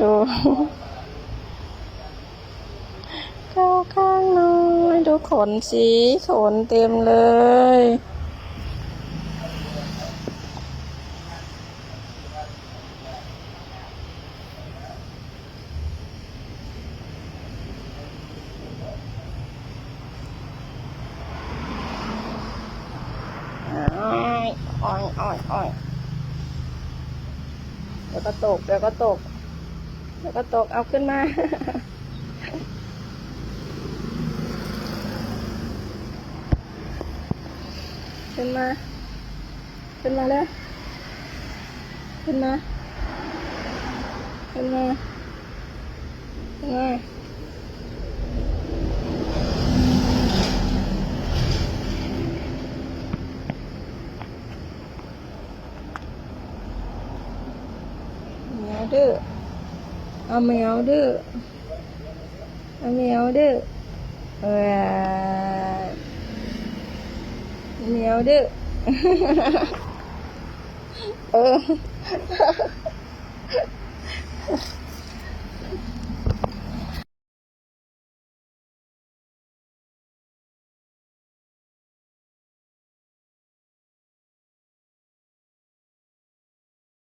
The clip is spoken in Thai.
ดูเข้าข้างน่อยดูขนสีขนเต็มเลยอ้อยอ้อยอ้อยอ้อยเดี๋ยวก็ตกเดี๋ยวก็ตก เดี๋ยวก็ตกเอาขึ้นมาขึ้นมา ขึ้นมาเลยขึ้นมา ขึ้นมาขึ้นมาแมวดื้อ เอาแมวดื้อเอาแมวดื้อเออแมวดื้อเออ